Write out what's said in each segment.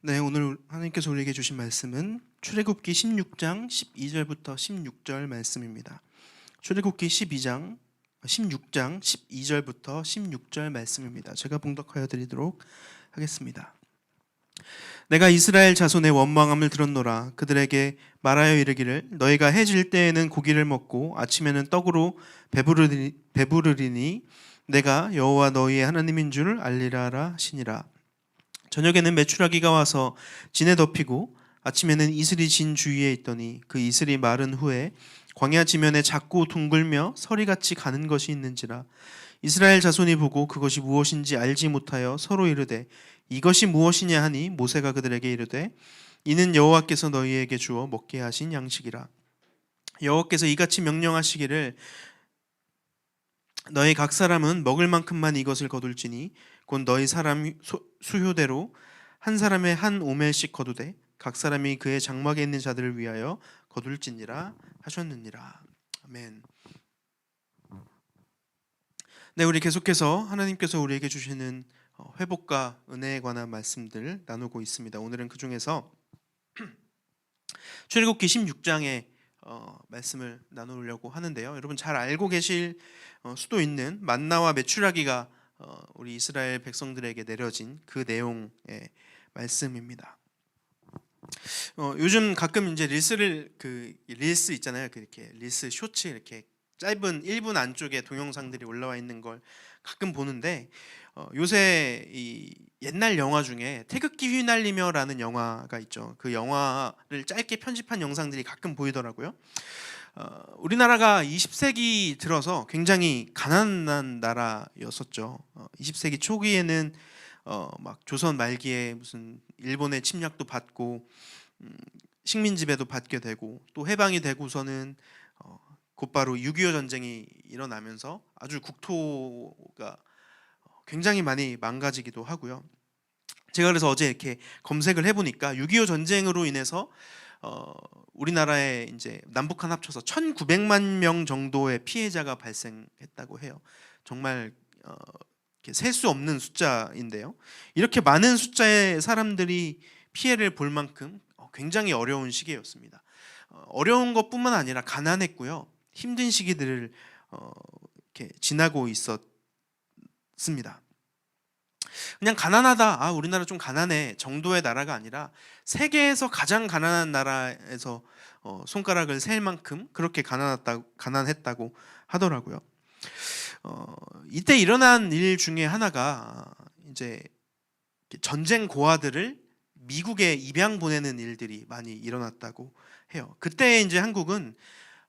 네, 오늘 하나님께서 우리에게 주신 말씀은 출애굽기 16장 12절부터 16절 말씀입니다. 출애굽기 12장 16장 12절부터 16절 말씀입니다. 제가 봉독하여 드리도록 하겠습니다. 내가 이스라엘 자손의 원망함을 들었노라 그들에게 말하여 이르기를 너희가 해질 때에는 고기를 먹고 아침에는 떡으로 배부르리, 배부르리니 내가 여호와 너희의 하나님인 줄 알리라라 하시니라 저녁에는 메추라기가 와서 진에 덮이고 아침에는 이슬이 진 주위에 있더니 그 이슬이 마른 후에 광야 지면에 작고 둥글며 서리같이 가는 것이 있는지라 이스라엘 자손이 보고 그것이 무엇인지 알지 못하여 서로 이르되 이것이 무엇이냐 하니 모세가 그들에게 이르되 이는 여호와께서 너희에게 주어 먹게 하신 양식이라. 여호와께서 이같이 명령하시기를 너희 각 사람은 먹을 만큼만 이것을 거둘지니 곧 너희 사람 소- 수효대로 한 사람의 한 오멜씩 거두되 각 사람이 그의 장막에 있는 자들을 위하여 거둘지니라 하셨느니라 아멘. 네, 우리 계속해서 하나님께서 우리에게 주시는 어, 회복과 은혜에 관한 말씀들 나누고 있습니다. 오늘은 그 중에서 출애굽기 16장의 어, 말씀을 나누려고 하는데요. 여러분 잘 알고 계실 어, 수도 있는 만나와 메추라기가 어, 우리 이스라엘 백성들에게 내려진 그 내용의 말씀입니다. 어, 요즘 가끔 이제 릴스를 그 릴스 있잖아요. 그 이렇게 릴스 쇼츠 이렇게 짧은 1분 안쪽에 동영상들이 올라와 있는 걸 가끔 보는데 어, 요새 이 옛날 영화 중에 태극기 휘날리며라는 영화가 있죠. 그 영화를 짧게 편집한 영상들이 가끔 보이더라고요. 어, 우리나라가 20세기 들어서 굉장히 가난한 나라였었죠. 어, 20세기 초기에는 어, 막 조선 말기에 무슨 일본의 침략도 받고 음, 식민 지배도 받게 되고 또 해방이 되고서는 어, 곧바로 6.25 전쟁이 일어나면서 아주 국토가 어, 굉장히 많이 망가지기도 하고요. 제가 그래서 어제 이렇게 검색을 해보니까 6.25 전쟁으로 인해서 어, 우리나라에 이제 남북한 합쳐서 1,900만 명 정도의 피해자가 발생했다고 해요. 정말 어, 셀수 없는 숫자인데요. 이렇게 많은 숫자의 사람들이 피해를 볼 만큼 어, 굉장히 어려운 시기였습니다. 어, 어려운 것뿐만 아니라 가난했고요. 힘든 시기들을 어, 이렇게 지나고 있었습니다. 그냥 가난하다, 아 우리나라 좀 가난해 정도의 나라가 아니라 세계에서 가장 가난한 나라에서 어, 손가락을 셀 만큼 그렇게 가난했다, 가난했다고 하더라고요. 어, 이때 일어난 일 중에 하나가 이제 전쟁 고아들을 미국에 입양 보내는 일들이 많이 일어났다고 해요. 그때 이제 한국은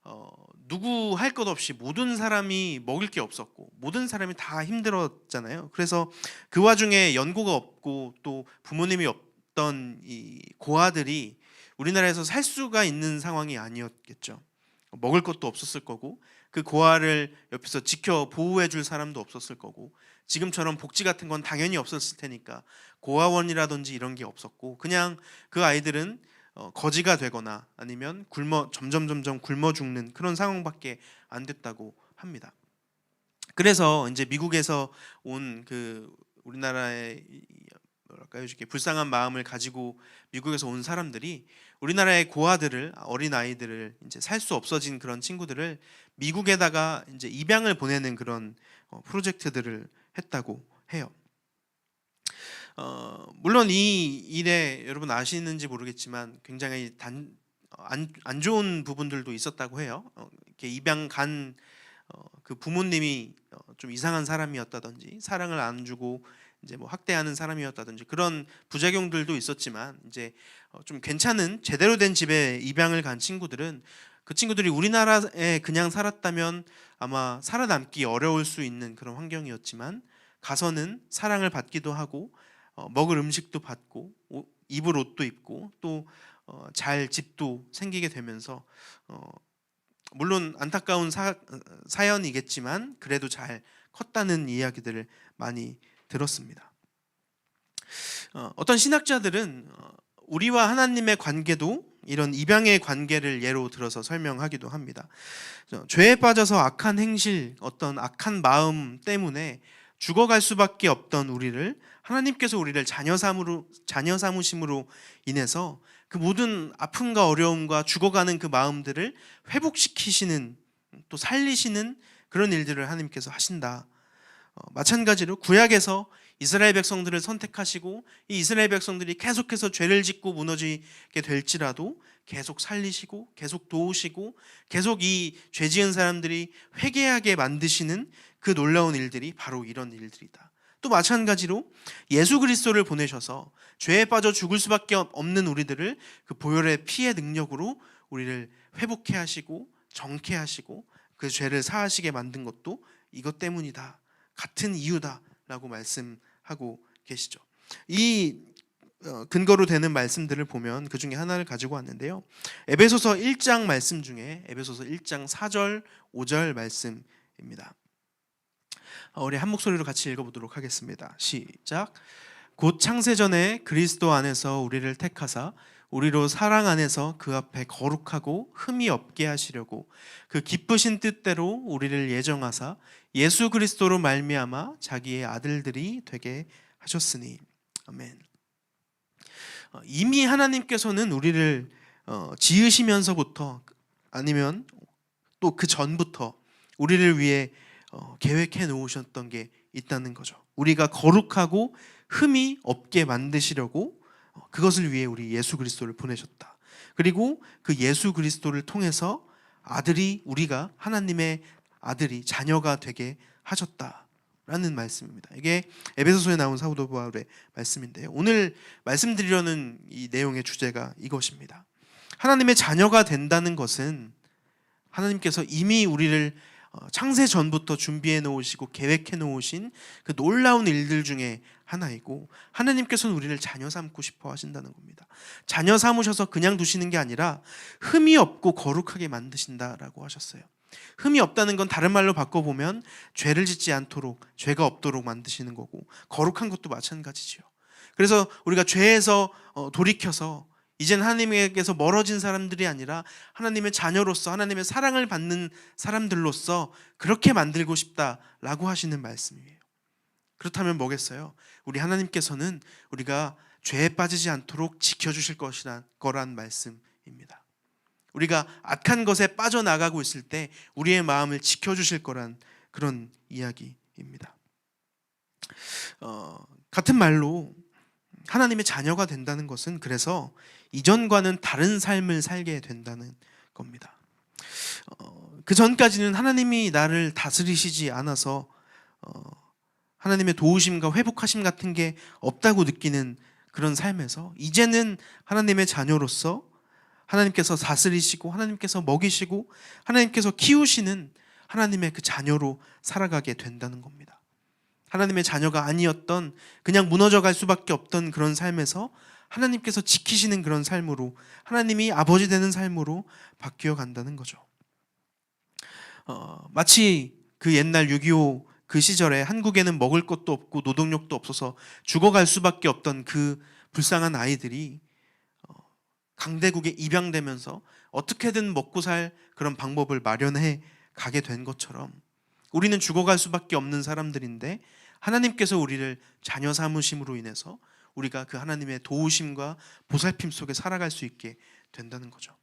어, 누구 할 것 없이 모든 사람이 먹을 게 없었고 모든 사람이 다 힘들었잖아요. 그래서 그 와중에 연고가 없고 또 부모님이 없던 이 고아들이 우리나라에서 살 수가 있는 상황이 아니었겠죠. 먹을 것도 없었을 거고 그 고아를 옆에서 지켜 보호해 줄 사람도 없었을 거고 지금처럼 복지 같은 건 당연히 없었을 테니까 고아원이라든지 이런 게 없었고 그냥 그 아이들은 어, 거지가 되거나 아니면 굶어 점점 점점 굶어 죽는 그런 상황밖에 안 됐다고 합니다. 그래서 이제 미국에서 온 그 우리나라의 이- 뭐랄까요 이렇게 불쌍한 마음을 가지고 미국에서 온 사람들이 우리나라의 고아들을 어린 아이들을 이제 살 수 없어진 그런 친구들을 미국에다가 이제 입양을 보내는 그런 어, 프로젝트들을 했다고 해요. 어, 물론 이 일에 여러분 아시는지 모르겠지만 굉장히 단, 어, 안, 안 좋은 부분들도 있었다고 해요. 어, 이렇게 입양 간 어, 그 부모님이 어, 좀 이상한 사람이었다든지 사랑을 안 주고 이제 뭐 학대하는 사람이었다든지 그런 부작용들도 있었지만 이제 어, 좀 괜찮은 제대로 된 집에 입양을 간 친구들은 그 친구들이 우리나라에 그냥 살았다면 아마 살아남기 어려울 수 있는 그런 환경이었지만 가서는 사랑을 받기도 하고 어, 먹을 음식도 받고 오- 입을 옷도 입고 또 잘 집도 생기게 되면서 어, 물론 안타까운 사, 사연이겠지만 그래도 잘 컸다는 이야기들을 많이 들었습니다. 어, 어떤 신학자들은 어, 우리와 하나님의 관계도 이런 입양의 관계를 예로 들어서 설명하기도 합니다. 저, 죄에 빠져서 악한 행실, 어떤 악한 마음 때문에 죽어갈 수밖에 없던 우리를 하나님께서 우리를 자녀 삼으로 자녀 삼으심으로 인해서 그 모든 아픔과 어려움과 죽어가는 그 마음들을 회복시키시는 또 살리시는 그런 일들을 하나님께서 하신다. 어, 마찬가지로 구약에서 이스라엘 백성들을 선택하시고 이 이스라엘 백성들이 계속해서 죄를 짓고 무너지게 될지라도 계속 살리시고 계속 도우시고 계속 이 죄 지은 사람들이 회개하게 만드시는 그 놀라운 일들이 바로 이런 일들이다. 또 마찬가지로 예수 그리스도를 보내셔서 죄에 빠져 죽을 수밖에 없는 우리들을 그 보혈의 피의 능력으로 우리를 회복해 하시고 정케 하시고 그 죄를 사하시게 만든 것도 이것 때문이다. 같은 이유다라고 말씀하고 계시죠. 이 어, 근거로 되는 말씀들을 보면 그 중에 하나를 가지고 왔는데요. 에베소서 1장 말씀 중에 에베소서 1장 4절 5절 말씀입니다. 어, 우리 한 목소리로 같이 읽어보도록 하겠습니다. 시작. 곧 창세전에 그리스도 안에서 우리를 택하사 우리로 사랑 안에서 그 앞에 거룩하고 흠이 없게 하시려고 그 기쁘신 뜻대로 우리를 예정하사 예수 그리스도로 말미암아 자기의 아들들이 되게 하셨으니 아멘. 어, 이미 하나님께서는 우리를 어, 지으시면서부터 아니면 또 그 전부터 우리를 위해 어, 계획해 놓으셨던 게 있다는 거죠. 우리가 거룩하고 흠이 없게 만드시려고 어, 그것을 위해 우리 예수 그리스도를 보내셨다. 그리고 그 예수 그리스도를 통해서 아들이 우리가 하나님의 아들이 자녀가 되게 하셨다라는 말씀입니다. 이게 에베소서에 나온 사도 바울의 말씀인데요. 오늘 말씀드리려는 이 내용의 주제가 이것입니다. 하나님의 자녀가 된다는 것은 하나님께서 이미 우리를 어, 창세 전부터 준비해 놓으시고 계획해 놓으신 그 놀라운 일들 중에 하나이고 하나님께서는 우리를 자녀 삼고 싶어 하신다는 겁니다. 자녀 삼으셔서 그냥 두시는 게 아니라 흠이 없고 거룩하게 만드신다라고 하셨어요. 흠이 없다는 건 다른 말로 바꿔 보면 죄를 짓지 않도록 죄가 없도록 만드시는 거고 거룩한 것도 마찬가지지요. 그래서 우리가 죄에서 어, 돌이켜서 이젠 하나님에게서 멀어진 사람들이 아니라 하나님의 자녀로서 하나님의 사랑을 받는 사람들로서 그렇게 만들고 싶다라고 하시는 말씀이에요. 그렇다면 뭐겠어요? 우리 하나님께서는 우리가 죄에 빠지지 않도록 지켜주실 것이란 거란 말씀입니다. 우리가 악한 것에 빠져나가고 있을 때 우리의 마음을 지켜주실 거란 그런 이야기입니다. 어, 같은 말로 하나님의 자녀가 된다는 것은 그래서 이전과는 다른 삶을 살게 된다는 겁니다. 어, 그 전까지는 하나님이 나를 다스리시지 않아서 어, 하나님의 도우심과 회복하심 같은 게 없다고 느끼는 그런 삶에서 이제는 하나님의 자녀로서 하나님께서 다스리시고 하나님께서 먹이시고 하나님께서 키우시는 하나님의 그 자녀로 살아가게 된다는 겁니다. 하나님의 자녀가 아니었던 그냥 무너져 갈 수밖에 없던 그런 삶에서 하나님께서 지키시는 그런 삶으로 하나님이 아버지 되는 삶으로 바뀌어 간다는 거죠. 어, 마치 그 옛날 6.25 그 시절에 한국에는 먹을 것도 없고 노동력도 없어서 죽어갈 수밖에 없던 그 불쌍한 아이들이 어, 강대국에 입양되면서 어떻게든 먹고 살 그런 방법을 마련해 가게 된 것처럼 우리는 죽어갈 수밖에 없는 사람들인데 하나님께서 우리를 자녀 삼으심으로 인해서 우리가 그 하나님의 도우심과 보살핌 속에 살아갈 수 있게 된다는 거죠.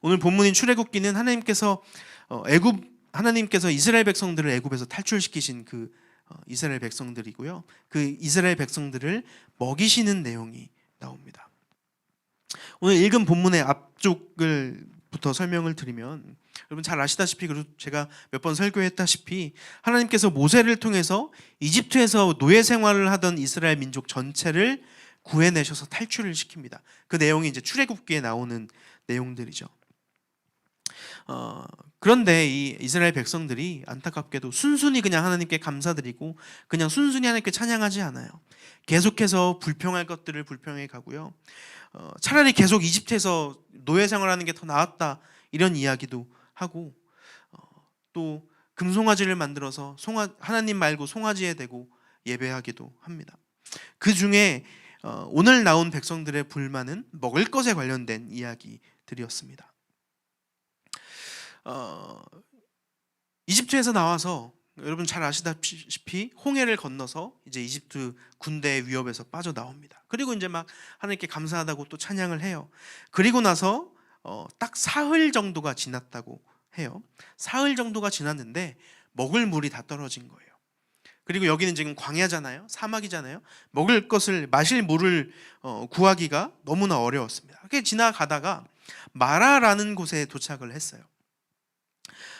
오늘 본문인 출애굽기는 하나님께서 어, 애굽 하나님께서 이스라엘 백성들을 애굽에서 탈출시키신 그 어, 이스라엘 백성들이고요. 그 이스라엘 백성들을 먹이시는 내용이 나옵니다. 오늘 읽은 본문의 앞쪽을 부터 설명을 드리면 여러분 잘 아시다시피 그리고 제가 몇 번 설교했다시피 하나님께서 모세를 통해서 이집트에서 노예 생활을 하던 이스라엘 민족 전체를 구해내셔서 탈출을 시킵니다. 그 내용이 이제 출애굽기에 나오는 내용들이죠. 어, 그런데 이 이스라엘 백성들이 안타깝게도 순순히 그냥 하나님께 감사드리고 그냥 순순히 하나님께 찬양하지 않아요. 계속해서 불평할 것들을 불평해 가고요. 어, 차라리 계속 이집트에서 노예 생활하는 게 더 나았다 이런 이야기도 하고 어, 또 금송아지를 만들어서 송아, 하나님 말고 송아지에 대고 예배하기도 합니다. 그 중에 어, 오늘 나온 백성들의 불만은 먹을 것에 관련된 이야기들이었습니다. 어, 이집트에서 나와서 여러분 잘 아시다시피 홍해를 건너서 이제 이집트 군대의 위협에서 빠져나옵니다. 그리고 이제 막 하나님께 감사하다고 또 찬양을 해요. 그리고 나서 어, 딱 사흘 정도가 지났다고 해요. 사흘 정도가 지났는데 먹을 물이 다 떨어진 거예요. 그리고 여기는 지금 광야잖아요. 사막이잖아요. 먹을 것을 마실 물을 어, 구하기가 너무나 어려웠습니다. 그렇게 지나가다가 마라라는 곳에 도착을 했어요.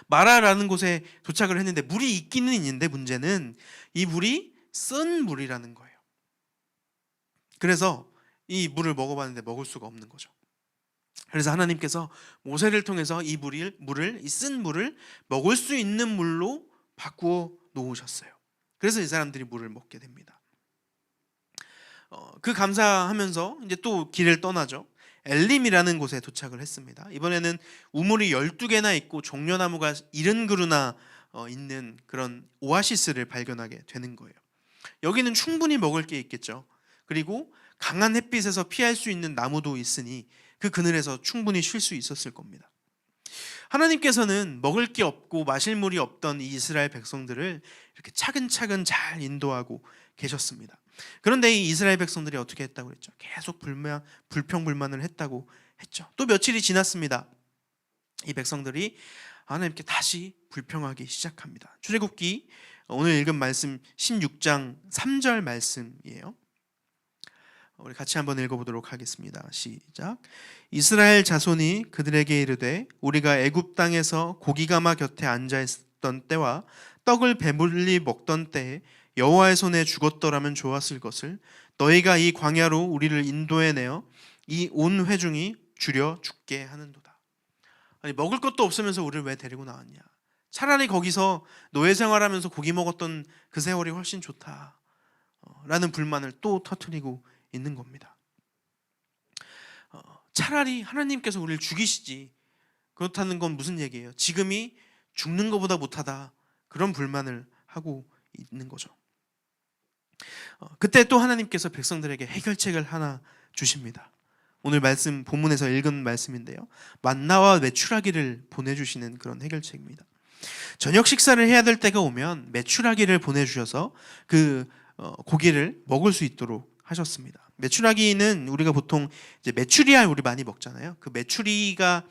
마라라는 곳에 도착을 했는데 물이 있기는 있는데 문제는 이 물이 쓴 물이라는 거예요. 그래서 이 물을 먹어봤는데 먹을 수가 없는 거죠. 그래서 하나님께서 모세를 통해서 이 물을 물을 이 쓴 물을 먹을 수 있는 물로 바꾸어 놓으셨어요. 그래서 이 사람들이 물을 먹게 됩니다. 어, 그 감사하면서 이제 또 길을 떠나죠. 엘림이라는 곳에 도착을 했습니다. 이번에는 우물이 12개나 있고 종려나무가 70그루나 어, 있는 그런 오아시스를 발견하게 되는 거예요. 여기는 충분히 먹을 게 있겠죠. 그리고 강한 햇빛에서 피할 수 있는 나무도 있으니 그 그늘에서 충분히 쉴 수 있었을 겁니다. 하나님께서는 먹을 게 없고 마실 물이 없던 이 이스라엘 백성들을 이렇게 차근차근 잘 인도하고 계셨습니다. 그런데 이 이스라엘 백성들이 어떻게 했다고 그랬죠? 계속 불만, 불평불만을 했다고 했죠. 또 며칠이 지났습니다. 이 백성들이 하나님께 다시 불평하기 시작합니다. 출애굽기 오늘 읽은 말씀 16장 3절 말씀이에요. 우리 같이 한번 읽어보도록 하겠습니다. 시작. 이스라엘 자손이 그들에게 이르되 우리가 애굽 땅에서 고기가마 곁에 앉아 있던 때와 떡을 배불리 먹던 때에 여호와의 손에 죽었더라면 좋았을 것을 너희가 이 광야로 우리를 인도해 내어 이 온 회중이 줄여 죽게 하는도다. 아니 먹을 것도 없으면서 우리를 왜 데리고 나왔냐? 차라리 거기서 노예 생활하면서 고기 먹었던 그 세월이 훨씬 좋다. 어, 라는 불만을 또 터트리고 있는 겁니다. 어, 차라리 하나님께서 우리를 죽이시지 그렇다는 건 무슨 얘기예요? 지금이 죽는 것보다 못하다 그런 불만을 하고 있는 거죠. 어, 그때 또 하나님께서 백성들에게 해결책을 하나 주십니다. 오늘 말씀 본문에서 읽은 말씀인데요. 만나와 메추라기를 보내주시는 그런 해결책입니다. 저녁 식사를 해야 될 때가 오면 메추라기를 보내주셔서 그 어, 고기를 먹을 수 있도록 하셨습니다. 메추라기는 우리가 보통 이제 메추리알 우리 많이 먹잖아요. 그 메추리가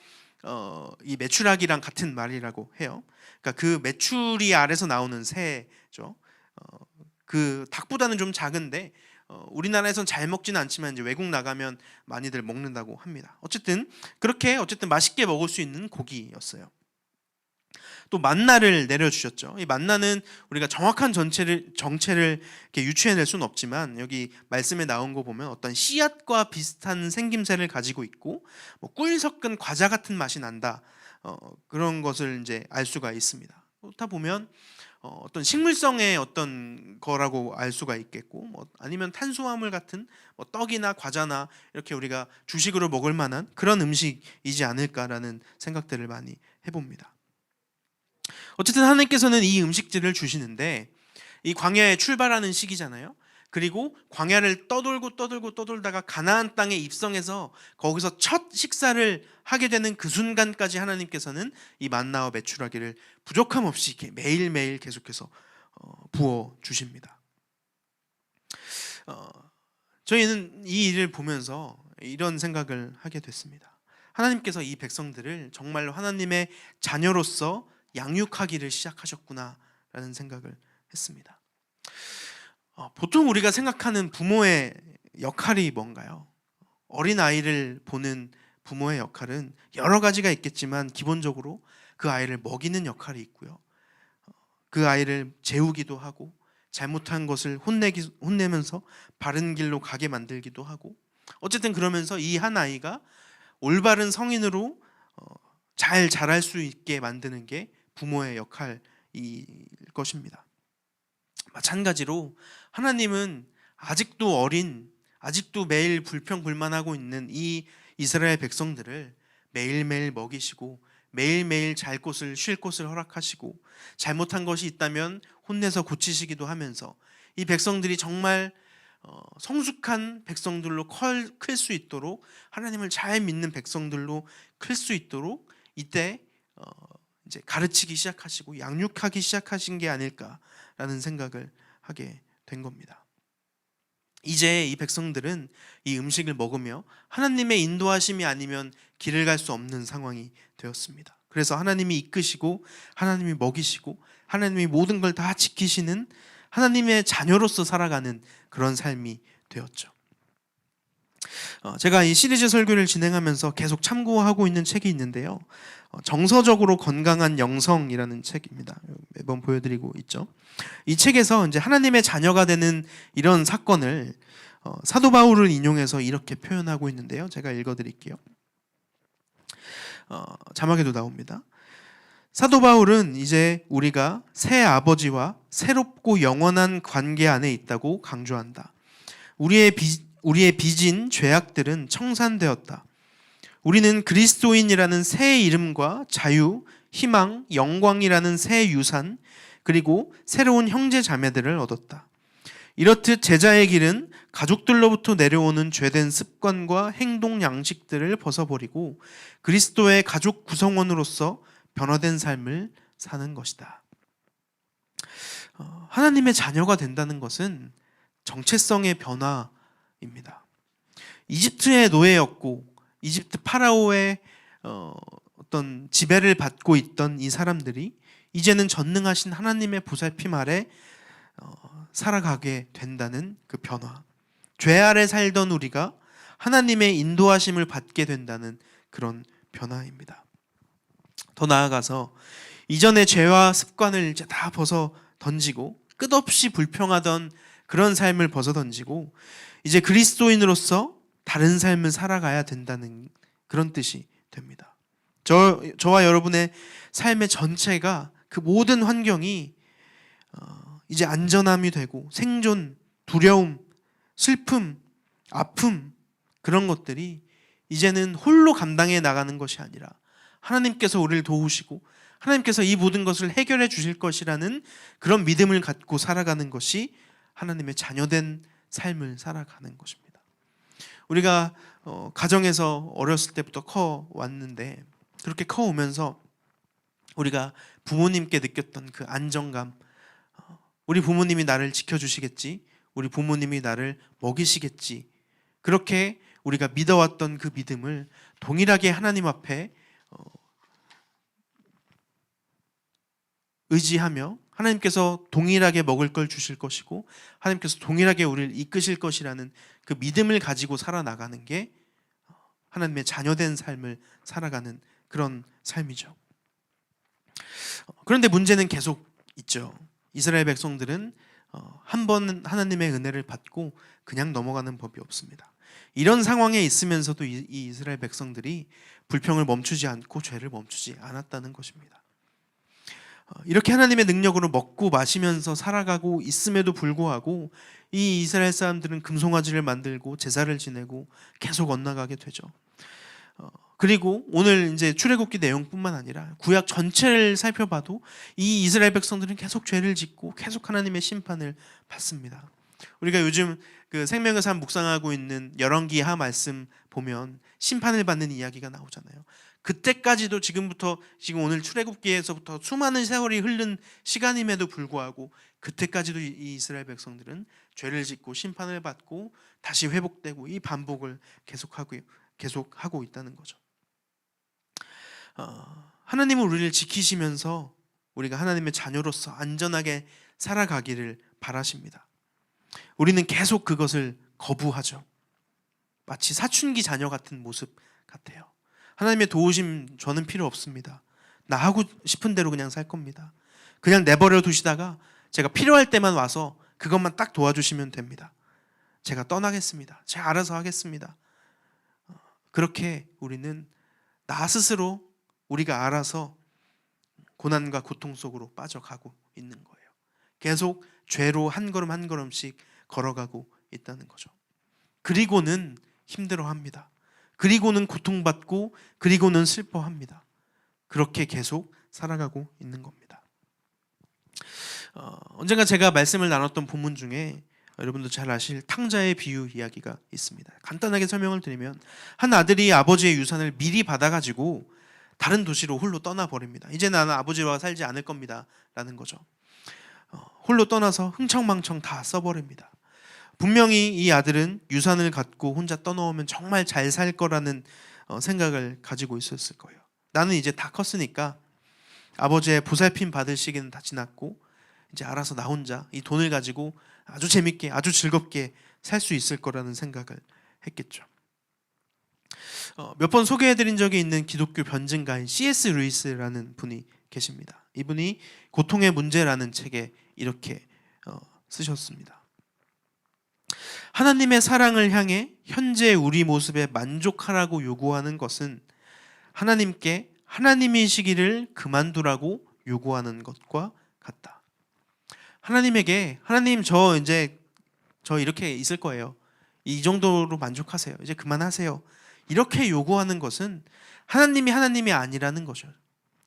어, 이 메추라기랑 같은 말이라고 해요. 그러니까 그 메추리 알에서 나오는 새죠. 어, 그 닭보다는 좀 작은데 어, 우리나라에선 잘 먹지는 않지만 이제 외국 나가면 많이들 먹는다고 합니다. 어쨌든 그렇게 어쨌든 맛있게 먹을 수 있는 고기였어요. 또 만나를 내려주셨죠. 이 만나는 우리가 정확한 전체를 정체를 이렇게 유추해낼 수는 없지만 여기 말씀에 나온 거 보면 어떤 씨앗과 비슷한 생김새를 가지고 있고 뭐 꿀 섞은 과자 같은 맛이 난다. 어, 그런 것을 이제 알 수가 있습니다. 그렇다 보면 어, 어떤 식물성의 어떤 거라고 알 수가 있겠고 뭐 아니면 탄수화물 같은 뭐 떡이나 과자나 이렇게 우리가 주식으로 먹을 만한 그런 음식이지 않을까라는 생각들을 많이 해봅니다. 어쨌든 하나님께서는 이 음식들을 주시는데 이 광야에 출발하는 시기잖아요. 그리고 광야를 떠돌고 떠돌고 떠돌다가 가나안 땅에 입성해서 거기서 첫 식사를 하게 되는 그 순간까지 하나님께서는 이 만나와 메추라기를 부족함 없이 매일매일 계속해서 어, 부어 주십니다. 어, 저희는 이 일을 보면서 이런 생각을 하게 됐습니다. 하나님께서 이 백성들을 정말로 하나님의 자녀로서 양육하기를 시작하셨구나라는 생각을 했습니다. 어, 보통 우리가 생각하는 부모의 역할이 뭔가요? 어린 아이를 보는 부모의 역할은 여러 가지가 있겠지만 기본적으로 그 아이를 먹이는 역할이 있고요. 어, 그 아이를 재우기도 하고 잘못한 것을 혼내기 혼내면서 바른 길로 가게 만들기도 하고 어쨌든 그러면서 이 한 아이가 올바른 성인으로 어, 잘 자랄 수 있게 만드는 게 부모의 역할일 것입니다. 마찬가지로 하나님은 아직도 어린 아직도 매일 불평불만하고 있는 이 이스라엘 백성들을 매일매일 먹이시고 매일매일 잘 곳을 쉴 곳을 허락하시고 잘못한 것이 있다면 혼내서 고치시기도 하면서 이 백성들이 정말 어, 성숙한 백성들로 클 수 있도록 하나님을 잘 믿는 백성들로 클 수 있도록 이때 어, 이제 가르치기 시작하시고 양육하기 시작하신 게 아닐까 라는 생각을 하게 된 겁니다. 이제 이 백성들은 이 음식을 먹으며 하나님의 인도하심이 아니면 길을 갈 수 없는 상황이 되었습니다. 그래서 하나님이 이끄시고 하나님이 먹이시고 하나님이 모든 걸 다 지키시는 하나님의 자녀로서 살아가는 그런 삶이 되었죠. 어, 제가 이 시리즈 설교를 진행하면서 계속 참고하고 있는 책이 있는데요. 어, 정서적으로 건강한 영성이라는 책입니다. 매번 보여드리고 있죠. 이 책에서 이제 하나님의 자녀가 되는 이런 사건을 어, 사도 바울을 인용해서 이렇게 표현하고 있는데요. 제가 읽어드릴게요. 어, 자막에도 나옵니다. 사도 바울은 이제 우리가 새 아버지와 새롭고 영원한 관계 안에 있다고 강조한다. 우리의 비, 우리의 빚인 죄악들은 청산되었다. 우리는 그리스도인이라는 새 이름과 자유, 희망, 영광이라는 새 유산, 그리고 새로운 형제 자매들을 얻었다. 이렇듯 제자의 길은 가족들로부터 내려오는 죄된 습관과 행동 양식들을 벗어버리고 그리스도의 가족 구성원으로서 변화된 삶을 사는 것이다. 어, 하나님의 자녀가 된다는 것은 정체성의 변화 입니다. 이집트의 노예였고 이집트 파라오의 어, 어떤 지배를 받고 있던 이 사람들이 이제는 전능하신 하나님의 보살핌 아래 어, 살아가게 된다는 그 변화. 죄 아래 살던 우리가 하나님의 인도하심을 받게 된다는 그런 변화입니다. 더 나아가서 이전의 죄와 습관을 이제 다 벗어 던지고 끝없이 불평하던 그런 삶을 벗어 던지고 이제 그리스도인으로서 다른 삶을 살아가야 된다는 그런 뜻이 됩니다. 저 저와 여러분의 삶의 전체가 그 모든 환경이 어, 이제 안전함이 되고 생존, 두려움, 슬픔, 아픔 그런 것들이 이제는 홀로 감당해 나가는 것이 아니라 하나님께서 우리를 도우시고 하나님께서 이 모든 것을 해결해 주실 것이라는 그런 믿음을 갖고 살아가는 것이 하나님의 자녀된 삶을 살아가는 것입니다. 우리가 어, 가정에서 어렸을 때부터 커 왔는데 그렇게 커 오면서 우리가 부모님께 느꼈던 그 안정감, 어, 우리 부모님이 나를 지켜주시겠지, 우리 부모님이 나를 먹이시겠지, 그렇게 우리가 믿어왔던 그 믿음을 동일하게 하나님 앞에 어, 의지하며 하나님께서 동일하게 먹을 걸 주실 것이고 하나님께서 동일하게 우리를 이끄실 것이라는 그 믿음을 가지고 살아나가는 게 하나님의 자녀된 삶을 살아가는 그런 삶이죠. 그런데 문제는 계속 있죠. 이스라엘 백성들은 어, 한번 하나님의 은혜를 받고 그냥 넘어가는 법이 없습니다. 이런 상황에 있으면서도 이 이스라엘 백성들이 불평을 멈추지 않고 죄를 멈추지 않았다는 것입니다. 어, 이렇게 하나님의 능력으로 먹고 마시면서 살아가고 있음에도 불구하고 이 이스라엘 사람들은 금송아지를 만들고 제사를 지내고 계속 엇나가게 되죠. 어, 그리고 오늘 이제 출애굽기 내용뿐만 아니라 구약 전체를 살펴봐도 이 이스라엘 백성들은 계속 죄를 짓고 계속 하나님의 심판을 받습니다. 우리가 요즘 그 생명의 삶 묵상하고 있는 열왕기 하 말씀 보면 심판을 받는 이야기가 나오잖아요. 그때까지도 지금부터 지금 오늘 출애굽기에서부터 수많은 세월이 흐른 시간임에도 불구하고 그때까지도 이 이스라엘 백성들은 죄를 짓고 심판을 받고 다시 회복되고 이 반복을 계속하고 계속하고 있다는 거죠. 어, 하나님은 우리를 지키시면서 우리가 하나님의 자녀로서 안전하게 살아가기를 바라십니다. 우리는 계속 그것을 거부하죠. 마치 사춘기 자녀 같은 모습 같아요. 하나님의 도우심 저는 필요 없습니다. 나 하고 싶은 대로 그냥 살 겁니다. 그냥 내버려 두시다가 제가 필요할 때만 와서 그것만 딱 도와주시면 됩니다. 제가 떠나겠습니다. 제가 알아서 하겠습니다. 어, 그렇게 우리는 나 스스로 우리가 알아서 고난과 고통 속으로 빠져가고 있는 거예요. 계속 죄로 한 걸음 한 걸음씩 걸어가고 있다는 거죠. 그리고는 힘들어 합니다. 그리고는 고통받고 그리고는 슬퍼합니다. 그렇게 계속 살아가고 있는 겁니다. 어, 언젠가 제가 말씀을 나눴던 본문 중에 여러분도 잘 아실 탕자의 비유 이야기가 있습니다. 간단하게 설명을 드리면 한 아들이 아버지의 유산을 미리 받아가지고 다른 도시로 홀로 떠나 버립니다. 이제 나는 아버지와 살지 않을 겁니다 라는 거죠. 어, 홀로 떠나서 흥청망청 다 써버립니다. 분명히 이 아들은 유산을 갖고 혼자 떠나오면 정말 잘 살 거라는 어, 생각을 가지고 있었을 거예요. 나는 이제 다 컸으니까 아버지의 보살핌 받을 시기는 다 지났고 이제 알아서 나 혼자 이 돈을 가지고 아주 재밌게 아주 즐겁게 살 수 있을 거라는 생각을 했겠죠. 어, 몇번 소개해드린 적이 있는 기독교 변증가인 C.S. 루이스라는 분이 계십니다. 이분이 고통의 문제라는 책에 이렇게 어, 쓰셨습니다. 하나님의 사랑을 향해 현재 우리 모습에 만족하라고 요구하는 것은 하나님께 하나님이시기를 그만두라고 요구하는 것과 같다. 하나님에게 하나님 저 이제 저 이렇게 있을 거예요. 이 정도로 만족하세요. 이제 그만하세요. 이렇게 요구하는 것은 하나님이 하나님이 아니라는 거죠.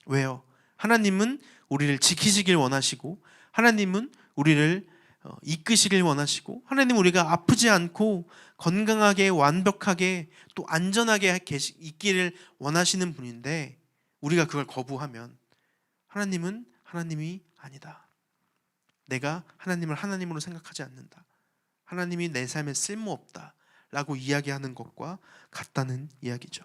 왜요? 하나님은 우리를 지키시길 원하시고 하나님은 우리를 어, 이끄시길 원하시고 하나님 우리가 아프지 않고 건강하게 완벽하게 또 안전하게 계시, 있기를 원하시는 분인데 우리가 그걸 거부하면 하나님은 하나님이 아니다. 내가 하나님을 하나님으로 생각하지 않는다. 하나님이 내 삶에 쓸모없다. 라고 이야기하는 것과 같다는 이야기죠.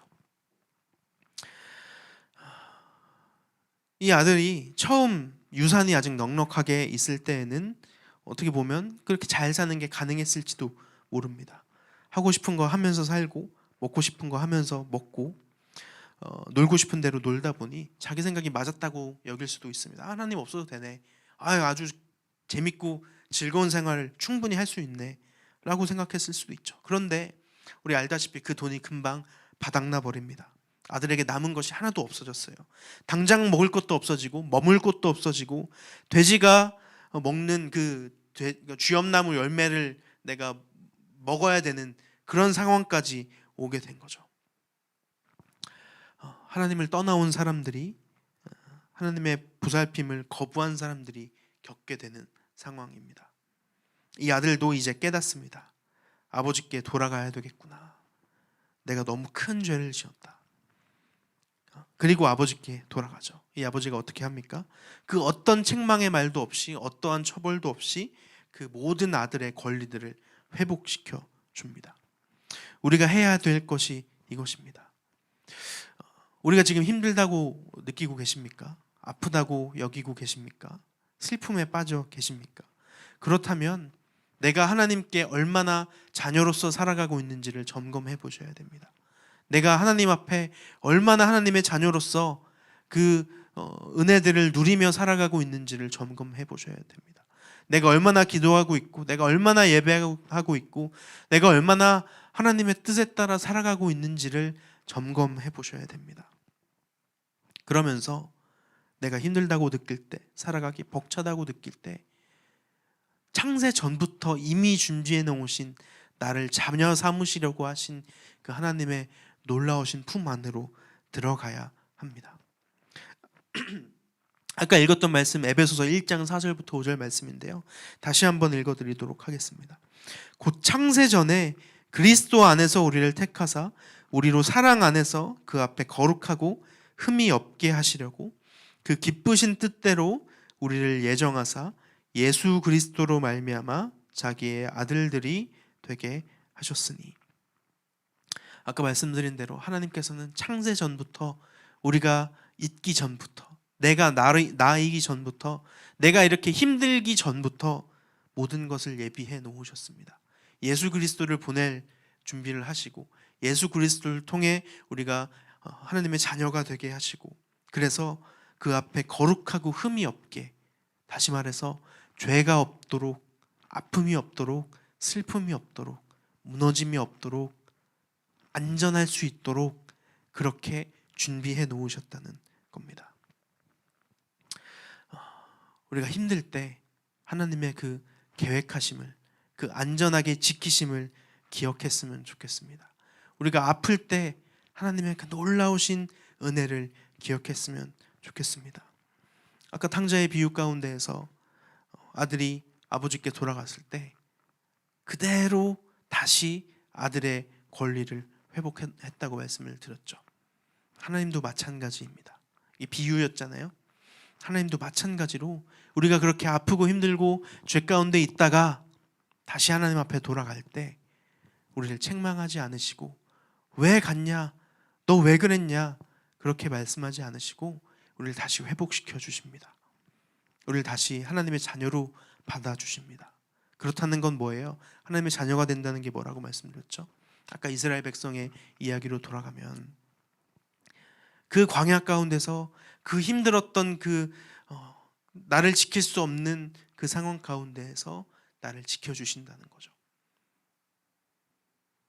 이 아들이 처음 유산이 아직 넉넉하게 있을 때에는 어떻게 보면 그렇게 잘 사는 게 가능했을지도 모릅니다. 하고 싶은 거 하면서 살고 먹고 싶은 거 하면서 먹고 어, 놀고 싶은 대로 놀다 보니 자기 생각이 맞았다고 여길 수도 있습니다. 아, 하나님 없어도 되네. 아유, 아주 재밌고 즐거운 생활을 충분히 할 수 있네. 라고 생각했을 수도 있죠. 그런데 우리 알다시피 그 돈이 금방 바닥나 버립니다. 아들에게 남은 것이 하나도 없어졌어요. 당장 먹을 것도 없어지고 머물 곳도 없어지고 돼지가 먹는 그 쥐엄나무 열매를 내가 먹어야 되는 그런 상황까지 오게 된 거죠. 어, 하나님을 떠나온 사람들이 어, 하나님의 부살핌을 거부한 사람들이 겪게 되는 상황입니다. 이 아들도 이제 깨닫습니다. 아버지께 돌아가야 되겠구나. 내가 너무 큰 죄를 지었다. 그리고 아버지께 돌아가죠. 이 아버지가 어떻게 합니까? 그 어떤 책망의 말도 없이 어떠한 처벌도 없이 그 모든 아들의 권리들을 회복시켜 줍니다. 우리가 해야 될 것이 이것입니다. 우리가 지금 힘들다고 느끼고 계십니까? 아프다고 여기고 계십니까? 슬픔에 빠져 계십니까? 그렇다면 내가 하나님께 얼마나 자녀로서 살아가고 있는지를 점검해 보셔야 됩니다. 내가 하나님 앞에 얼마나 하나님의 자녀로서 그 어, 은혜들을 누리며 살아가고 있는지를 점검해 보셔야 됩니다. 내가 얼마나 기도하고 있고, 내가 얼마나 예배하고 있고, 내가 얼마나 하나님의 뜻에 따라 살아가고 있는지를 점검해 보셔야 됩니다. 그러면서 내가 힘들다고 느낄 때, 살아가기 벅차다고 느낄 때, 창세 전부터 이미 준비해 놓으신 나를 자녀 삼으시려고 하신 그 하나님의 놀라우신 품 안으로 들어가야 합니다. 아까 읽었던 말씀 에베소서 1장 4절부터 5절 말씀인데요. 다시 한번 읽어 드리도록 하겠습니다. 곧 창세 전에 그리스도 안에서 우리를 택하사 우리로 사랑 안에서 그 앞에 거룩하고 흠이 없게 하시려고 그 기쁘신 뜻대로 우리를 예정하사 예수 그리스도로 말미암아 자기의 아들들이 되게 하셨으니 아까 말씀드린 대로 하나님께서는 창세 전부터 우리가 있기 전부터 내가 나를 나이기 전부터 내가 이렇게 힘들기 전부터 모든 것을 예비해 놓으셨습니다. 예수 그리스도를 보낼 준비를 하시고 예수 그리스도를 통해 우리가 어, 하나님의 자녀가 되게 하시고 그래서 그 앞에 거룩하고 흠이 없게 다시 말해서 죄가 없도록 아픔이 없도록 슬픔이 없도록 무너짐이 없도록 안전할 수 있도록 그렇게 준비해 놓으셨다는 겁니다. 어, 우리가 힘들 때 하나님의 그 계획하심을 그 안전하게 지키심을 기억했으면 좋겠습니다. 우리가 아플 때 하나님의 그 놀라우신 은혜를 기억했으면 좋겠습니다. 아까 탕자의 비유 가운데에서 아들이 아버지께 돌아갔을 때 그대로 다시 아들의 권리를 회복했다고 말씀을 드렸죠. 하나님도 마찬가지입니다. 이 비유였잖아요. 하나님도 마찬가지로 우리가 그렇게 아프고 힘들고 죄 가운데 있다가 다시 하나님 앞에 돌아갈 때 우리를 책망하지 않으시고 왜 갔냐? 너 왜 그랬냐? 그렇게 말씀하지 않으시고 우리를 다시 회복시켜 주십니다. 우리를 다시 하나님의 자녀로 받아 주십니다. 그렇다는 건 뭐예요? 하나님의 자녀가 된다는 게 뭐라고 말씀드렸죠? 아까 이스라엘 백성의 이야기로 돌아가면 그 광야 가운데서 그 힘들었던 그 어, 나를 지킬 수 없는 그 상황 가운데에서 나를 지켜 주신다는 거죠.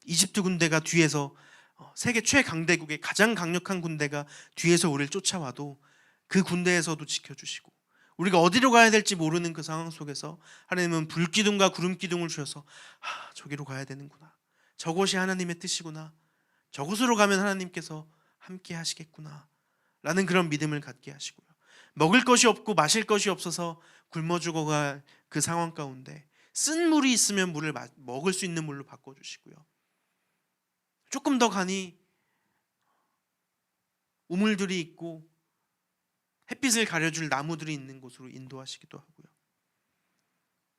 이집트 군대가 뒤에서 어, 세계 최강대국의 가장 강력한 군대가 뒤에서 우리를 쫓아와도 그 군대에서도 지켜주시고 우리가 어디로 가야 될지 모르는 그 상황 속에서 하나님은 불기둥과 구름기둥을 주셔서 아, 저기로 가야 되는구나. 저곳이 하나님의 뜻이구나. 저곳으로 가면 하나님께서 함께 하시겠구나. 라는 그런 믿음을 갖게 하시고요. 먹을 것이 없고 마실 것이 없어서 굶어 죽어갈 그 상황 가운데 쓴 물이 있으면 물을 마- 먹을 수 있는 물로 바꿔 주시고요. 조금 더 가니 우물들이 있고 햇빛을 가려줄 나무들이 있는 곳으로 인도하시기도 하고요.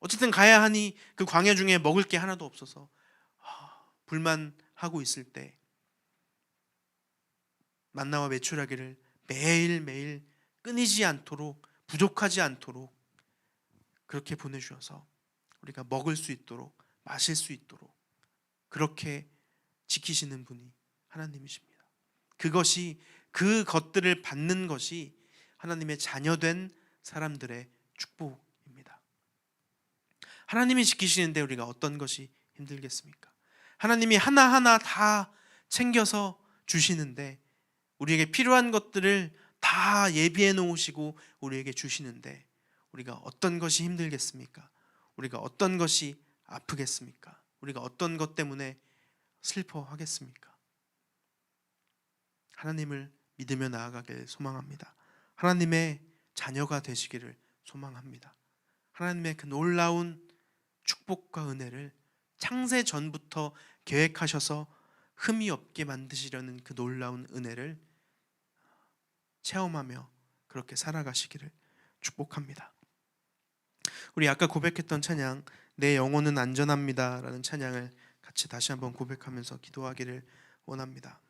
어쨌든 가야 하니 그 광야 중에 먹을 게 하나도 없어서 아, 불만하고 있을 때 만나와 메추라기를 매일매일 끊이지 않도록 부족하지 않도록 그렇게 보내주셔서 우리가 먹을 수 있도록 마실 수 있도록 그렇게 지키시는 분이 하나님이십니다. 그것이 그 것들을 받는 것이 하나님의 자녀된 사람들의 축복입니다. 하나님이 지키시는데 우리가 어떤 것이 힘들겠습니까? 하나님이 하나하나 다 챙겨서 주시는데 우리에게 필요한 것들을 다 예비해 놓으시고 우리에게 주시는데 우리가 어떤 것이 힘들겠습니까? 우리가 어떤 것이 아프겠습니까? 우리가 어떤 것 때문에 슬퍼하겠습니까? 하나님을 믿으며 나아가길 소망합니다. 하나님의 자녀가 되시기를 소망합니다. 하나님의 그 놀라운 축복과 은혜를 창세 전부터 계획하셔서 흠이 없게 만드시려는 그 놀라운 은혜를 체험하며 그렇게 살아가시기를 축복합니다. 우리 아까 고백했던 찬양 내 영혼은 안전합니다라는 찬양을 같이 다시 한번 고백하면서 기도하기를 원합니다.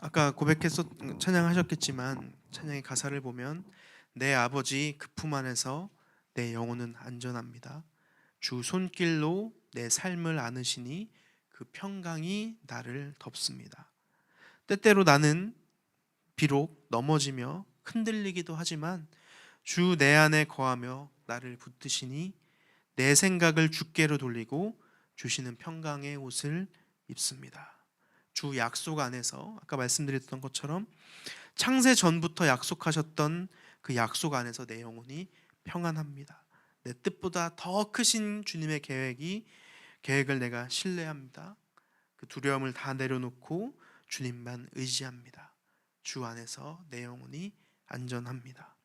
아까 고백했었 찬양하셨겠지만 찬양의 가사를 보면 내 아버지 그 품 안에서 내 영혼은 안전합니다. 주 손길로 내 삶을 안으시니 그 평강이 나를 덮습니다. 때때로 나는 비록 넘어지며 흔들리기도 하지만 주 내 안에 거하며 나를 붙드시니 내 생각을 주께로 돌리고 주시는 평강의 옷을 입습니다. 주 약속 안에서 아까 말씀드렸던 것처럼 창세 전부터 약속하셨던 그 약속 안에서 내 영혼이 평안합니다. 내 뜻보다 더 크신 주님의 계획이 계획을 내가 신뢰합니다. 그 두려움을 다 내려놓고 주님만 의지합니다. 주 안에서 내 영혼이 안전합니다.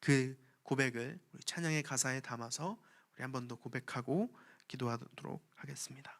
그 고백을 찬양의 가사에 담아서 우리 한 번 더 고백하고 기도하도록 하겠습니다.